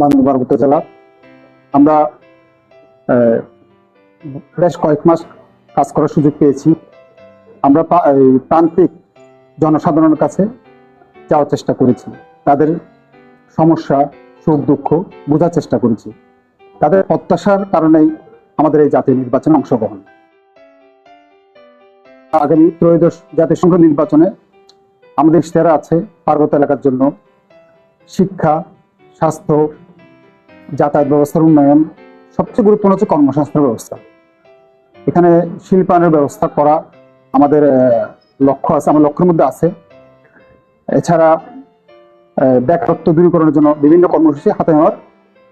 বান্দরবান উপজেলা আমরা বেশ কয়েক মাস কাজ করার সুযোগ পেয়েছি। আমরা প্রান্তিক জনসাধারণের কাছে যাওয়ার চেষ্টা করেছি। তাদের সমস্যা, সুখ, দুঃখ বোঝার চেষ্টা করেছি। তাদের প্রত্যাশার কারণেই আমাদের এই জাতীয় নির্বাচনে অংশগ্রহণ। আগামী ত্রয়োদশ জাতীয় সংসদ নির্বাচনে আমাদের ইশতেহার আছে পার্বত্য এলাকার জন্য শিক্ষা, স্বাস্থ্য যাতায়াত ব্যবস্থার উন্নয়ন সবচেয়ে গুরুত্বপূর্ণ হচ্ছে কর্মসংস্থান ব্যবস্থা। এখানে শিল্পায়নের ব্যবস্থা করা আমাদের লক্ষ্য আছে, আমার লক্ষ্যের মধ্যে আছে। এছাড়া বেকারত্ব দূরীকরণের জন্য বিভিন্ন কর্মসূচি হাতে নেওয়ার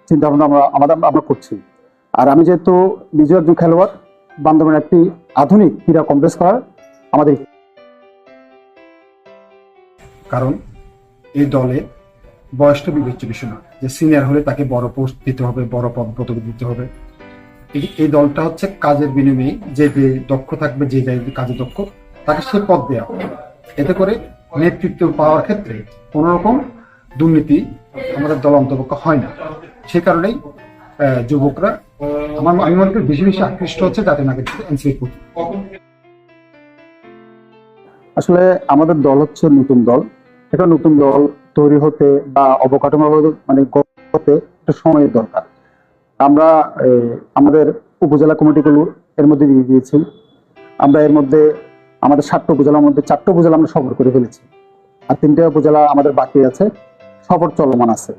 চিন্তা ভাবনা আমরা, আমাদের, আমরা করছি। আর আমি যেহেতু নিজে একজন খেলোয়াড় বান্দরবানের একটি আধুনিক ক্রীড়া কমপ্লেক্স করার আমাদের কারণ এই দলে বয়সটা বিবেচ্য বিষয় না যে সিনিয়র হলে তাকে বড় পোস্ট দিতে হবে, বড় পদ পদবি দিতে হবে। এই- দলটা হচ্ছে কাজের বিনিময়ে যে যে দক্ষ থাকবে, যে যে কাজে দক্ষ, তাকে সে পদ দেওয়া হবে। এতে করে নেতৃত্ব পাওয়ার ক্ষেত্রে কোন রকম দুর্নীতি আমাদের দল অন্তর্ভুক্ত হয় না। সে কারণেই যুবকরা আমার, আমি মনে করি বেশি বেশি আকৃষ্ট হচ্ছে যাতে নাকি এনসিপি প্রতি আসলে আমাদের দল হচ্ছে নতুন দল। একটা নতুন দল তৈরি হতে বা অবকাঠামো মানে হতে একটা সময়ের দরকার। আমরা আমাদের উপজেলা কমিটিগুলো এর মধ্যে দিয়ে দিয়েছি। আমরা এর মধ্যে, আমাদের সাতটা উপজেলার মধ্যে চারটা উপজেলা আমরা সফর করে ফেলেছি। আর তিনটা উপজেলা আমাদের বাকি আছে, সফর চলমান আছে।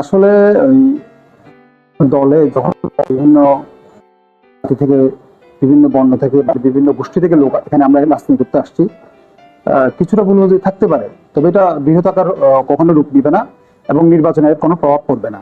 আসলে দলে যখন বিভিন্ন থেকে বিভিন্ন বর্ণ থেকে, বিভিন্ন গোষ্ঠী থেকে লোক এখানে আমরা রাজনীতি করতে আসছি। কিছুটা ভুল থাকতে পারে, তবে এটা বৃহৎ আকার কখনো রূপ নিবে না এবং নির্বাচনের কোনো প্রভাব পড়বে না।